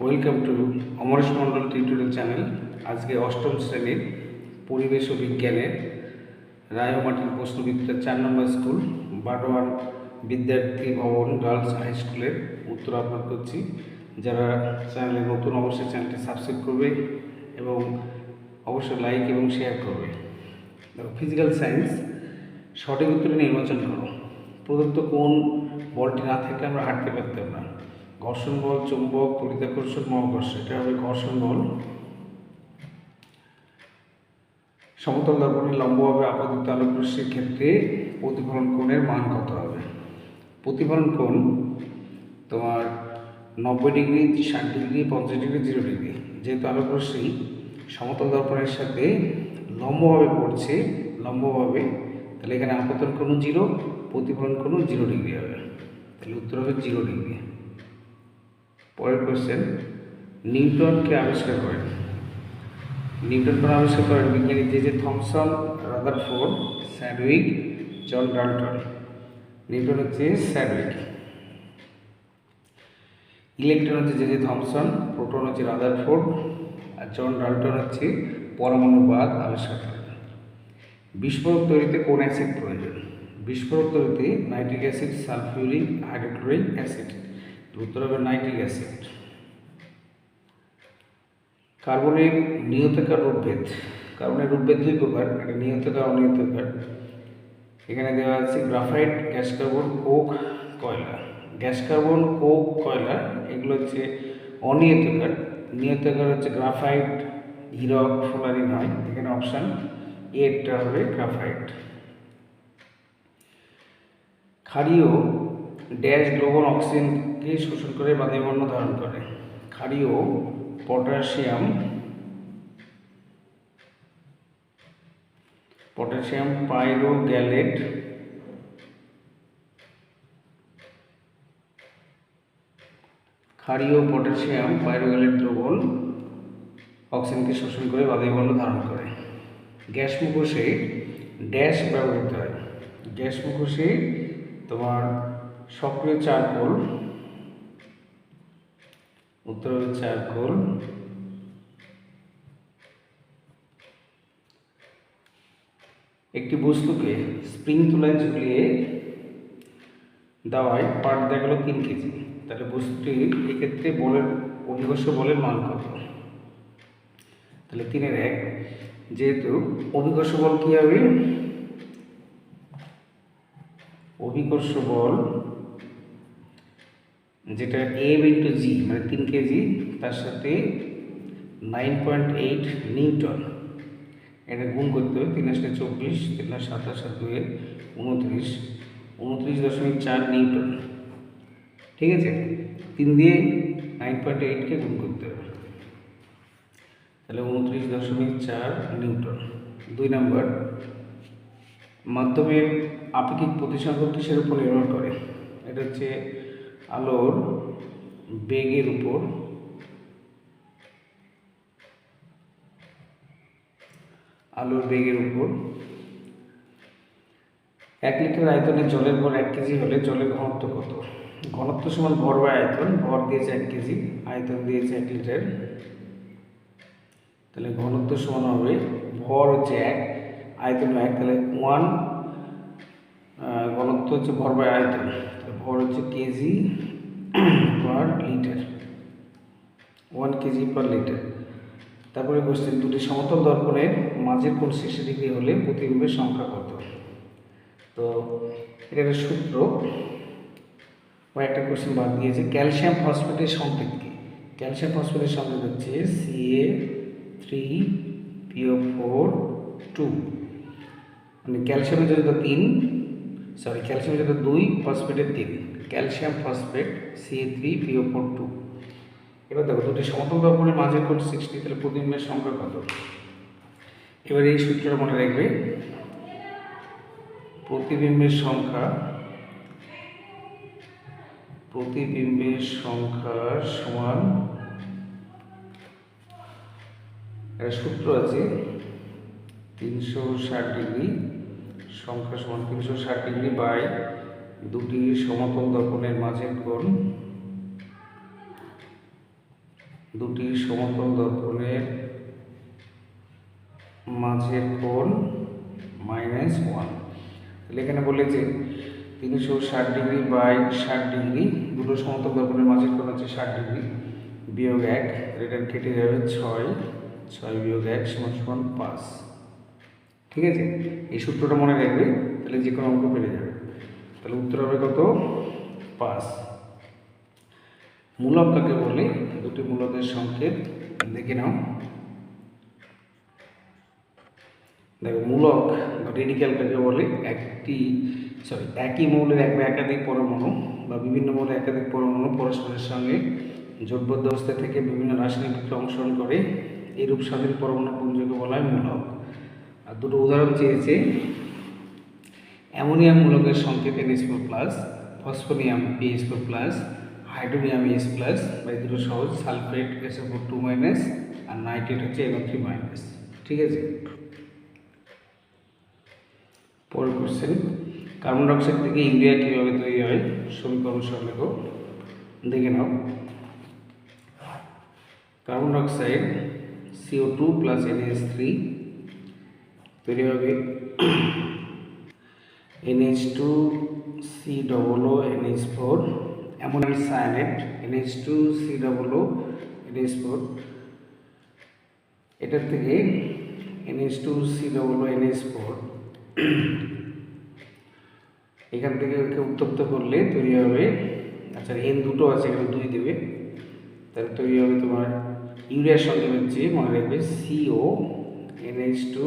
Welcome to Amresh Mondal tutorial channel আজকে অষ্টম শ্রেণির পরিবেশ ও বিজ্ঞানের রায়মাটির প্রশ্নবিদ্যার চার নম্বর স্কুল, বাটোয়ার বিদ্যার্থী ভবন, গার্লস হাই স্কুলের উত্তর আপলোড করছি। যারা চ্যানেলে নতুন অবশ্যই চ্যানেলটি সাবস্ক্রাইব করবে এবং অবশ্যই লাইক এবং শেয়ার করবে। ফিজিক্যাল সায়েন্স সঠিক উত্তরে নির্বাচন করো। প্রদত্ত কোন বলটি না থাকলে আমরা হাঁটতে পারতাম না। ঘর্ষণ বল চুম্বক তড়িতাকর্ষণ মহাকর্ষ, এটা হবে ঘর্ষণ বল সমতল দর্পণে লম্বভাবে আপাতিত আলোক রশ্মির ক্ষেত্রে প্রতিফলন কোণের মান কত হবে? প্রতিফলন কোণ তোমার নব্বই ডিগ্রি, ষাট ডিগ্রি, পঞ্চাশ ডিগ্রি, জিরো ডিগ্রি। যেহেতু আলোকরশ্মি সমতল দর্পণের সাথে লম্বভাবে পড়ছে, লম্বভাবে, তাহলে এখানে আপতন কোণ জিরো, প্রতিফলন কোণ জিরো ডিগ্রি হবে। তাহলে উত্তর হবে জিরো ডিগ্রি। পরের কোশ্চেন নিউটনকে আবিষ্কার করেন। নিউটন কোন আবিষ্কার করেন বিজ্ঞানী যে যে Thomson, Rutherford, Chadwick, John Dalton. Neutron হচ্ছে স্যাডউইক। ইলেকট্রন হচ্ছে যে যে থমসন, প্রোটন হচ্ছে রাদারফোর্ড, আর জন ডাল্টন হচ্ছে পরমাণুবাদ আবিষ্কার করেন। বিস্ফোরক তৈরিতে কোন অ্যাসিড প্রয়োজন? বিস্ফোরক তৈরিতে nitric acid sulphuric hydrochloric acid উত্তর হবে নাইট্রিক অ্যাসিড। কার্বনের নিয়তকার রূপভেদ। কার্বনের রূপভেদ দুই প্রকার, একটা নিয়তকার, অনিয়তকার। এখানে দেওয়া আছে গ্রাফাইট, গ্যাস কার্বন, কোক, কয়লা। গ্যাস কার্বন, কোক, কয়লা, এগুলো হচ্ছে অনিয়তকার। নিয়তকার হচ্ছে গ্রাফাইট, হিরক ফোলারিন হয় এখানে অপশান এরটা হবে গ্রাফাইট। ক্ষারীয় ড্যাশ গ্লোবল অক্সিজেনকে শোষণ করে বায়ুমণ্ড ধারণ করে? ক্ষারীয়, potassium. Potassium pyro pyrogallate. ক্ষারীয়, potassium, pyrogallate দ্রবণ। অক্সিজেনকে শোষণ করে বায়ুমণ্ড ধারণ করে। গ্যাস মুখোশে ড্যাশ ব্যবহৃত হয়। গ্যাস মুখোশে তোমার সক্রিয় চারকোল উত্তর হবে চারকোল একটি বস্তুকে স্প্রিং তুলায় ঝুলিয়ে দেওয়ায় পাট দেখা গেল তিন কেজি। তাহলে বস্তুটি এক্ষেত্রে বলের, অভিকর্ষ বলের মান কত? তাহলে তিনের এক। যেহেতু অভিকর্ষ বল কী হবে? অভিকর্ষ বল যেটা এম ইন্টু জি মানে তিন কেজি তার সাথে নাইন পয়েন্ট এইট নিউটন এটা গুণ করতে হবে তিন আসলে চব্বিশ, তিন আর সাতাশ আর দুয়ে উনত্রিশ। উনত্রিশ দশমিক চার নিউটন ঠিক আছে? তিন দিয়ে নাইন পয়েন্ট এইটকে গুণ করতে হবে। তাহলে উনত্রিশ দশমিক চার নিউটন দুই নম্বর, মাধ্যমের আপেক্ষিক প্রতিসংখ্যক কিসের উপর নির্ভর করে। এটা হচ্ছে আলোর বেগের উপর আলোর বেগের উপর এক লিটার আয়তনে জলের ভর এক কেজি হলে জলের ঘনত্ব কত? ঘনত্ব সমান ভর বা আয়তন, ভর দিয়েছে এক কেজি, আয়তন দিয়েছে এক লিটার। তাহলে ঘনত্ব সমান হবে, ভর হচ্ছে এক, আয়তন এক, তাহলে ওয়ান ঘনত্ব হচ্ছে ভর বাই আয়তন। ভর হচ্ছে KG per litre one KG per litre তারপরে কোশ্চেন দুটি সমতল দর্পণের মাঝের কোণ শেষে ডিগ্রি হলে প্রতিবিম্বের সংখ্যা কত? তো এটা একটা সূত্র। ও একটা কোশ্চেন বাদ দিয়েছে ক্যালসিয়াম ফসফেটের সংকেত কি? ক্যালসিয়াম ফসফেটের সংকেত হচ্ছে CA three PO four two মানে ক্যালসিয়ামের জন্য তিন সরি, ক্যালসিয়াম জন্য দুই, ফসফেটের তিন। Calcium, phosphate C three PO four two এবার দেখো, দুটি সমতল দর্পণের মাঝের কোণ সিক্সটি তাহলে প্রতিবিম্বের সংখ্যা কত? এবার এই সূত্রটা মনে রাখবে। প্রতিবিম্বের সংখ্যা প্রতিবিম্বের সংখ্যা সমান, একটা সূত্র আছে, তিনশো ষাট ডিগ্রি সংখ্যা সমান তিনশো ষাট ডিগ্রি বাই দুটি সমতল দর্পণের মাঝের কোণ। দুটি সমতল দর্পণের মাঝের কোণ মাইনাস ওয়ান। তাহলে এখানে বলেছে তিনশো ষাট ডিগ্রি বাই ষাট ডিগ্রি, দুটো সমতল দর্পণের মাঝের কোণ হচ্ছে ষাট ডিগ্রি, বিয়োগ এক এটা কেটে যাবে ছয় ছয় বিয়োগ এক সমান সমান পাঁচ। ঠিক আছে? এই সূত্রটা মনে রাখবে, তাহলে যে কোনো অঙ্ক পেরে যাবে। তাহলে উত্তর হবে কত? পাঁচ। মূলক কাকে বলে? দুটি মূলকের সংকেত দেখে নাও। দেখো, মূলক বা রেডিক্যাল কাকে বলে? একটি সরি একই মৌলের এক বা একাধিক পরমাণু বা বিভিন্ন মৌলের একাধিক পরমাণু পরস্পরের সঙ্গে জোটবদ্ধ অবস্থা থেকে বিভিন্ন রাসায়নিক বিক্রিয়া অংশগ্রহণ করে। এইরূপ স্বাধীন পরমাণু পুঞ্জকে বলা হয়? মূলক। আর দুটো উদাহরণ চেয়েছে। অ্যামোনিয়াম মূলকের সংকেত NH four plus phosphonium PH four plus hydronium S plus বা দুটো সহজ sulphate S four two minus আর নাইট্রেট হচ্ছে এনও থ্রি মাইনাস ঠিক আছে? পরের কোশ্চেন কার্বন ডাইঅক্সাইড থেকে ইউরিয়া কীভাবে তৈরি হয়? সমীকরণ সরলেখ দেখে নাও। Carbon dioxide CO two plus N H three তৈরি হবে NH two C double O NH four ammonium cyanate NH two C double NH four এটার থেকে NH two C double O NH four এখান থেকে ওকে উত্তপ্ত করলে তৈরি হবে আচ্ছা এন দুটো আছে, এখানে দুই দেবে, তাহলে তৈরি হবে তোমার ইউরিয়ার সঙ্গে হচ্ছে মনে রাখবে CO NH two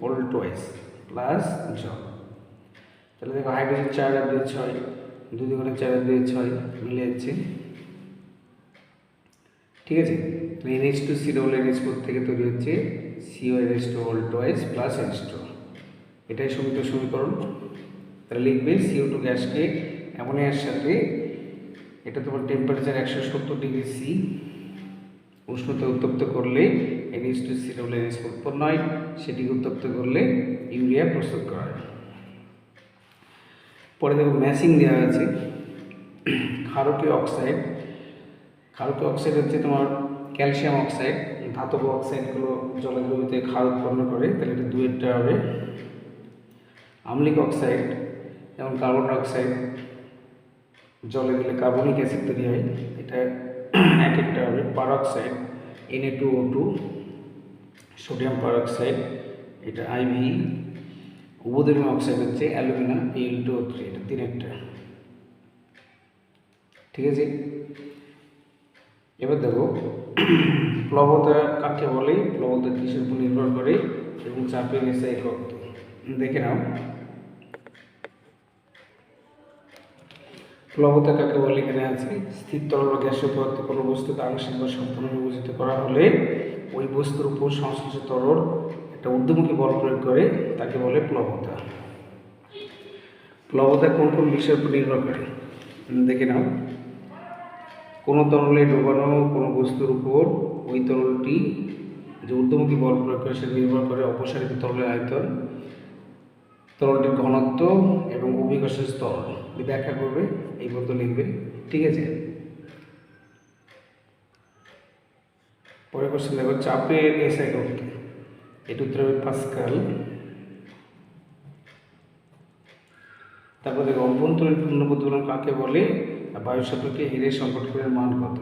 whole twice plus জল তাহলে দেখো হাইড্রোজেন চার আর দুই ছয়, দুই দুগুণে চার আর দুই ছয় মিলে যাচ্ছে ঠিক আছে? NH two C double NH four থেকে তৈরি হচ্ছে CO NH two whole twice plus NH two এটাই সমীত সমীকরণ। তাহলে লিখবে সিও টু গ্যাসকে অ্যামোনিয়ার সাথে, এটা তোমার টেম্পারেচার একশো সত্তর ডিগ্রি সি উষ্ণতা উত্তপ্ত করলে NH two C double NH উৎপন্ন হয় সেটিকে উত্তপ্ত করলে ইউরিয়া প্রস্তুত করা হয় পরে দেখো ম্যাচিং দেওয়া আছে। ক্ষারকীয় অক্সাইড ক্ষারকীয় অক্সাইড হচ্ছে তোমার ক্যালসিয়াম অক্সাইড ধাতব অক্সাইডগুলো জলের দ্রবীতে ক্ষার উৎপন্ন করে, তাহলে এটা দুয়েরটা হবে। আম্লিক অক্সাইড যেমন কার্বন ডাইঅক্সাইড জলে দিলে কার্বনিক অ্যাসিড তৈরি হয়। এটা এক একটা হবে। Peroxide NA two O two sodium peroxide, এটা আইভি উবোধর্মী অক্সাইড হচ্ছে অ্যালুমিনাম এল টু থ্রি এটা তিন একটা। ঠিক আছে? এবার দেখো, প্লবতা কাকে বলে? প্লবতা কিসের উপর নির্ভর করে? এবং চাপের এসে একক দেখে নাও। প্লবতা কাকে বলে? এখানে আছে, স্থির তরল গ্যাসীয় পদার্থ কোনো বস্তুকে আংশিক বা সম্পূর্ণ বিভাজিত করা হলে ওই বস্তুর উপর সংশ্লিষ্ট তরল একটা ঊর্ধ্বমুখী বল প্রয়োগ করে তাকে বলে প্লবতা। প্লবতা কোন কোন বিষয়ের উপর নির্ভর করে? দেখে নাও। কোনো তরলে ডোবানো কোনো বস্তুর উপর ওই তরলটি যে ঊর্ধ্বমুখী বল প্রয়োগ করে সেটা নির্ভর করে অপসারিত তরলের আয়তন, তরলটির ঘনত্ব এবং অভিকর্ষের স্তর। ব্যাখ্যা করবে, এই মতো লিখবে। ঠিক আছে? পরে কোশ্চেন দেখো চাপের এস একক? এটা উত্তর হবে পাস্কাল। তারপর দেখো, অভ্যন্তরীণ পূর্ণ প্রতিফলন কাকে বলে? আর বায়ু সাপেক্ষে হিরের সংকটকের মান কত?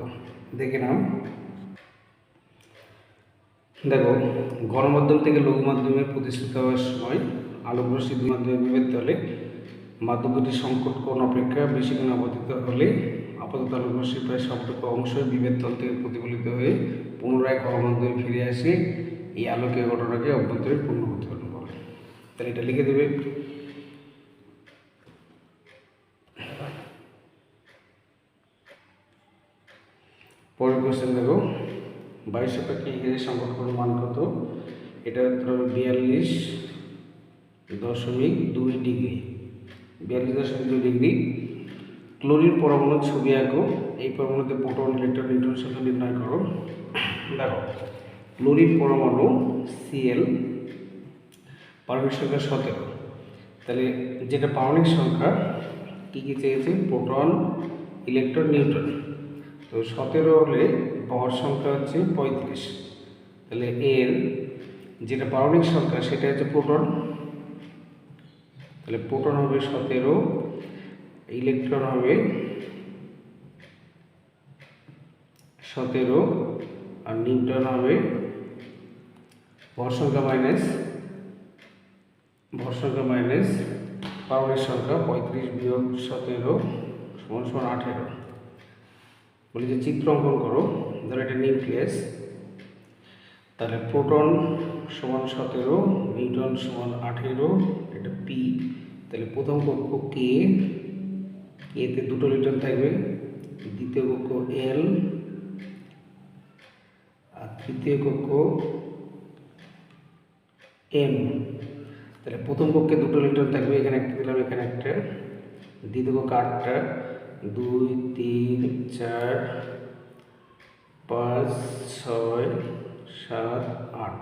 দেখে নাও। দেখো, গণমাধ্যম থেকে লঘু মাধ্যমে প্রতিষ্ঠিত হওয়ার সময় আলোক রশ্মি দুই মাধ্যমে বিভেদ হলে মাধ্যম দুটি সংকট কোণ অপেক্ষা? বেশি কোণ আপাতিত হলে আপাতত আলোক রশ্মির প্রায় সবটুকু অংশ বিভেদ তল থেকে প্রতিফলিত হয়ে পুনরায় গণমাধ্যমে ফিরে আসে, এই আলোকীয় ঘটনাকে অভ্যন্তরীণ পূর্ণ প্রতিফলন বলে। তাহলে এটা লিখে দেবে। পরের কোশ্চেন দেখো। বাইশ ইংরেজি সংকট কোণ মান কত? এটা হবে বিয়াল্লিশ দশমিক দুই ডিগ্রি। বিয়াল্লিশ দশমিক দুই ডিগ্রি। ক্লোরিন পরমাণুর ছবি আঁকো। এই পরমাণুতে প্রোটন, ইলেকট্রন, নিউট্রন সংখ্যা নির্ণয় করো। দেখো ক্লোরিন পরমাণু সিএল পারমাণবিক সংখ্যা সতেরো। তাহলে যেটা পারমাণবিক সংখ্যা, কী কী চেয়েছে? Proton, electron, neutron. তো সতেরো হলে ভর সংখ্যা হচ্ছে পঁয়ত্রিশ। তাহলে এর যেটা পারমাণবিক সংখ্যা, সেটা হচ্ছে প্রোটন। তাহলে প্রোটন হবে সতেরো, ইলেকট্রন হবে সতেরো, আর নিউটন হবে ভর মাইনাস ভর মাইনাস পারমাণবিক সংখ্যা পঁয়ত্রিশ বিয়োগ সতেরো সমান সমান আঠেরো। বলি যে চিত্র অঙ্কন করো, ধরো এটা নিউক্লিয়াস। তাহলে প্রোটন সমান সতেরো, নিউটন সমান আঠেরো, এটা পি তাহলে প্রথম কক্ষ কে এতে দুটো লিটন থাকবে, দ্বিতীয় কক্ষ এল তৃতীয় কক্ষ এম। তাহলে প্রথম কক্ষে দুটো লিটন থাকবে, এখানে একটা দিলাম, এখানে একটা। দ্বিতীয় কক্ষ আটটা। দুই, তিন, চার, পাঁচ, ছয়, সাত, আট।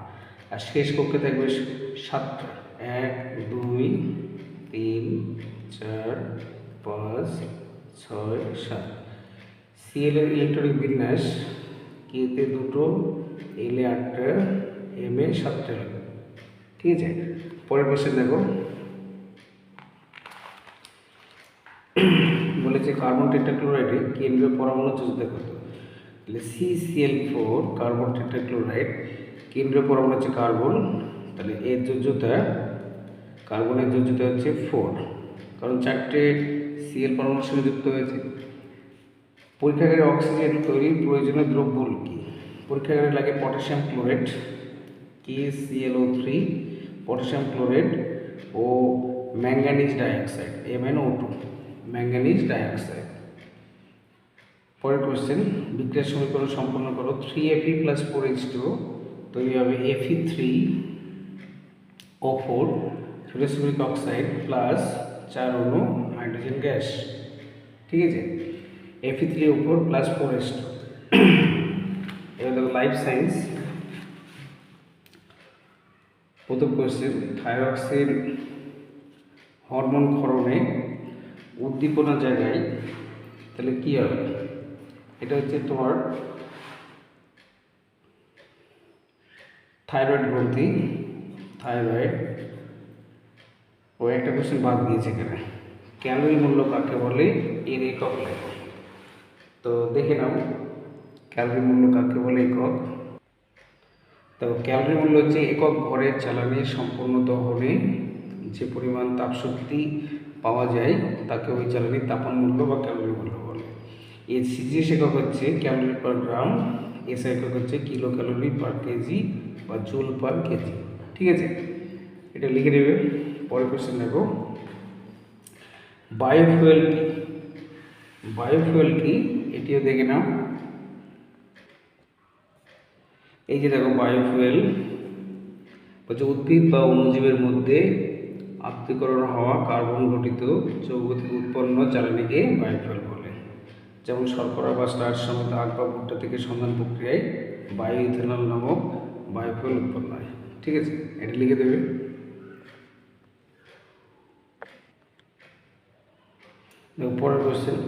আর শেষ কক্ষে থাকবে সাতটা। এক, দুই, তিন, চার, পাঁচ, ছয়, সাত। সিএল এর ইলেকট্রনিক বিন্যাস কেতে দুটো এলে আটটা, এম এ সাতটা লাগবে ঠিক আছে? পরের কোশ্চেন দেখো। বলেছে কার্বন টেট্রাক্লোরাইডে কেন্দ্রীয় পরমাণু যোজনা কত তাহলে C CL four carbon tetrachloride কেন্দ্রীয় পরমাণু হচ্ছে কার্বন তাহলে এর যোজ্যতা কার্বনের যোজ্যতা হচ্ছে ফোর কারণ চারটে সিএল পরমাণুর সঙ্গে যুক্ত হয়েছে। পরীক্ষাগারে অক্সিজেন তৈরির প্রয়োজনীয় দ্রব্য কী? পরীক্ষাগারে লাগে potassium chlorate K C L O three potassium chlorate ও manganese dioxide M N O two manganese dioxide. পরের কোশ্চেন বিক্রিয়ার সমীকরণ সম্পন্ন করো three Fe plus four H two তৈরি হবে এফি three O four fluorosilicic oxide plus চার অণু হাইড্রোজেন গ্যাস। ঠিক আছে? এফি three O four plus four H two এবার দেখো লাইফ সায়েন্স প্রথম কোয়েশ্চেন থাইরক্সিন হরমোন ক্ষরণে উদ্দীপনা জায়গায় তাহলে কী হবে? এটা হচ্ছে তোমার থাইরয়েড গ্রন্থি থাইরয়েড ও একটা কোশ্চেন বাদ দিয়েছে এখানে। ক্যালোরি মূল্য কাকে বলে? এর লেখো তো দেখে নাও। ক্যালোরি মূল্য কাকে বলে একক? তো ক্যালোরি মূল্য হচ্ছে একক ভরের জ্বালানির সম্পূর্ণ দহনে যে পরিমাণ তাপশক্তি পাওয়া যায়, তাকে ওই জ্বালানির তাপন মূল্য বা ক্যালোরি মূল্য বলে। এর সিজিএস একক হচ্ছে ক্যালোরি পার গ্রাম এস একক হচ্ছে কিলো ক্যালোরি পার কেজি বা জুল পার কেজি। ঠিক আছে? এটা লিখে দেবে পরের কোশ্চেন দেখো। বায়োফুয়েল কি? বায়োফুয়েল কি? এটিও দেখে নাও। এই যে দেখো বায়োফুয়েল বলছে উদ্ভিদ বা অণুজীবের মধ্যে আত্মীকরণ হওয়া কার্বন গঠিত যৌগ থেকে উৎপন্ন জ্বালানিকে বায়োফুয়েল বলে। যেমন শর্করা বা স্টার্চ সমেত আখ বা ভুট্টা থেকে সন্ধান প্রক্রিয়ায় বায়ো ইথেনল নামক বায়োফুয়েল উৎপন্ন হয়। ঠিক আছে? এটা লিখে দেবে। পরের কোশ্চেন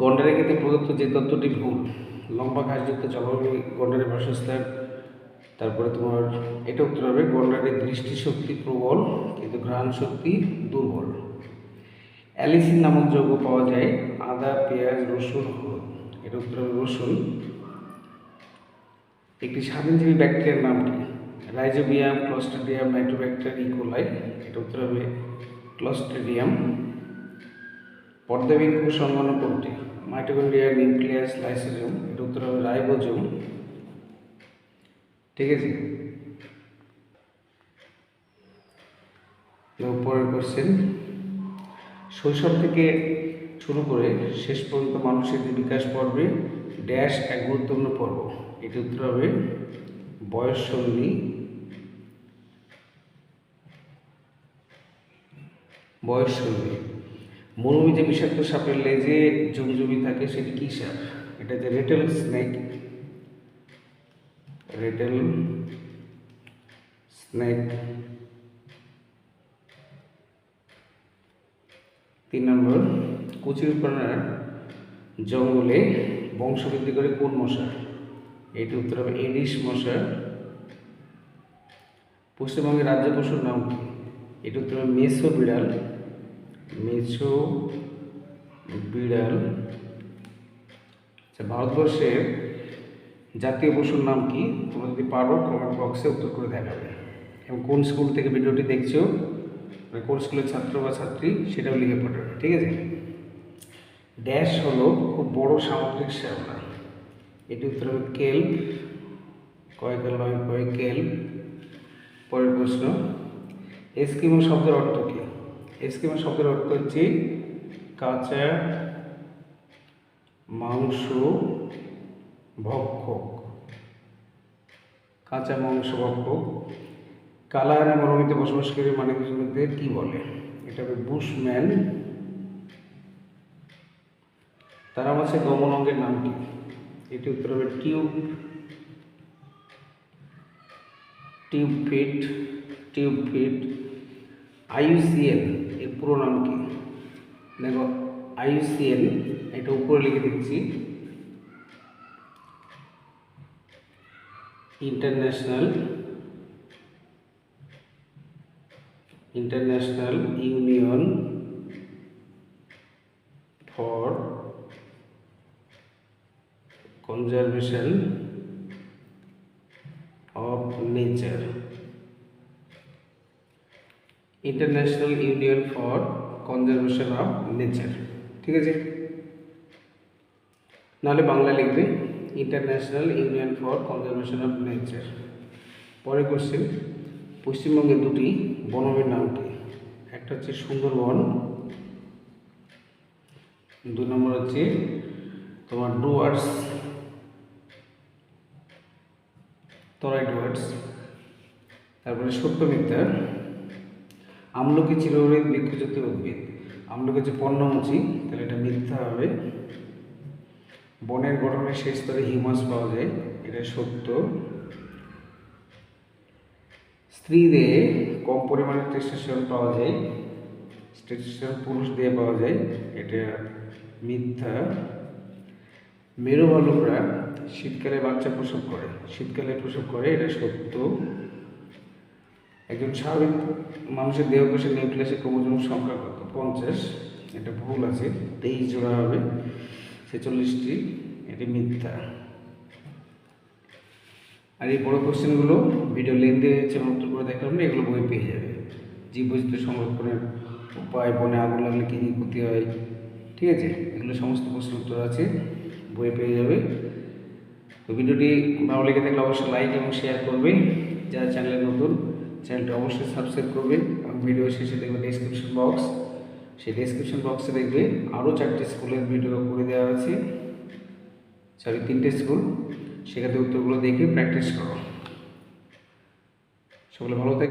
গন্ডারের ক্ষেত্রে প্রদত্ত যে তত্ত্বটি ভুল লম্বা ঘাসযুক্ত জলবায়ু গন্ডারের বাসস্থান তারপরে তোমার এটা উত্তর হবে, গন্ডারের দৃষ্টিশক্তি প্রবল কিন্তু ঘ্রাণ শক্তি দুর্বল। অ্যালিসিন নামক যৌগ পাওয়া যায়, আদা, পেঁয়াজ, রসুন, হলুদ। এটা উত্তর হবে রসুন। একটি স্বাধীনজীবী ব্যাকটেরিয়ার নাম কি? রাইজোবিয়াম, ক্লস্টেডিয়াম, নাইট্রোব্যাকটেরিয়া ইকোলাই এটা উত্তর হবে ক্লস্টেডিয়াম। পর্দাবিন কোষ সংলগ্ন কোনটি? মাইটোকন্ড্রিয়া নিউক্লিয়াস লাইসোজোম এটা উত্তর হবে রাইবোজোম ঠিক আছে? পরের কোশ্চেন শৈশব থেকে শুরু করে শেষ পর্যন্ত মানুষের যে বিকাশ পর্বে ড্যাশ এক গুরুত্বপূর্ণ পর্ব। এটি উত্তর হবে বয়স সন্ধি বয়স সন্ধি মরুভূমি যে বিষাক্ত সাপের লেজে জমি থাকে, সেটি কী সাপ? এটা যে রেটেল স্নেক। Rattle snake. তিন নম্বর কচুরিপানার জঙ্গলে বংশবৃদ্ধি করে কোন মশা? এইটি উত্তর হবে এডিস মশা। পশ্চিমবঙ্গের রাজ্য পশুর নাম কি? এটি উত্তর হবে মেসো বিড়াল। মেসো বিড়াল আচ্ছা ভারতবর্ষের জাতীয় পশুর নাম কি? তোমরা যদি পারো কমেন্ট বক্সে উত্তর করে দেখাবে। এবং কোন স্কুল থেকে ভিডিওটি দেখছ? মানে কোন স্কুলের ছাত্র বা ছাত্রী, সেটাও লিখে পাঠাবে, ঠিক আছে? ড্যাশ হলো খুব বড় সামুদ্রিক শ্যাওলা। এটি উত্তর হবে কেল্প কয়েকাল নয় কয় কেল্প পরের প্রশ্ন এস্কিমো শব্দের অর্থ এস্কিমো শব্দের অর্থ হচ্ছে কাঁচা মাংস ভক্ষক। কাঁচা মাংস ভক্ষক। কালাহারে মরুভূমিতে বসবাসকারী মানুষদের কি বলে? এটা হবে বুশম্যান। তারা মাছের গমন অঙ্গের নাম কি এটি উত্তর হবে tube tube feet tube feet IUCN এর পুরো নাম কি দেখো আইইউসিএন এটা উপরে লিখে দিচ্ছি international international union for conservation of nature international union for conservation of nature ঠিক আছে? নাহলে বাংলা লিখবে। International union for conservation of nature পরের কোশ্চেন পশ্চিমবঙ্গের দুটি বনমের নাম কি? একটা হচ্ছে সুন্দরবন দু নম্বর হচ্ছে তোমার ডুয়ার্স, তরাই ডুয়ার্স, তারপরে সত্যমিত্রা আমলকি চিরহরিত বৃক্ষজাতীয় উদ্ভিদ আমলকি হচ্ছে পর্ণমোচী তাহলে এটা মিথ্যা হবে। বনের গঠনের শেষ স্তরে হিউমাস পাওয়া যায়, এটা সত্য। স্ত্রীদের কম পরিমাণে টেস্টোস্টেরন পাওয়া যায় টেস্টোস্টেরন পুরুষ দিয়ে পাওয়া যায়, এটা মিথ্যা। মেরু ভালুকরা শীতকালে বাচ্চা প্রসব করে, শীতকালে প্রসব করে, এটা সত্য। একজন স্বাভাবিক মানুষের দেহকোষের নিউক্লিয়াসের ক্রোমোজোম সংখ্যা কত? পঞ্চাশ। এটা ভুল আছে, তেইশ জোড়া হবে। ছেচল্লিশটি, এটি মিথ্যা। আর এই বড় কোশ্চেনগুলো ভিডিও লেন্থে হচ্ছে উত্তর করে দেখলাম এগুলো বই পেয়ে যাবে। জীববৈচিত্র্য সংরক্ষণের উপায়, বনে আগুন লাগলে কী কী ক্ষতি হয়, ঠিক আছে? এগুলো সমস্ত প্রশ্ন উত্তর আছে, বই পেয়ে যাবে। তো ভিডিওটি ভালো লেগে থাকলে অবশ্যই লাইক এবং শেয়ার করবেন, যারা চ্যানেলে নতুন চ্যানেলটি অবশ্যই সাবস্ক্রাইব করবে এবং ভিডিও শেষে দেখবে ডিসক্রিপশন বক্স সেই ডিসক্রিপশন বক্সে দেখবে আরও চারটি স্কুলের ভিডিও করে দেওয়া আছে। সরি, তিনটে স্কুল সেখানে উত্তরগুলো দেখে প্র্যাকটিস করো। সকলে ভালো থাকবে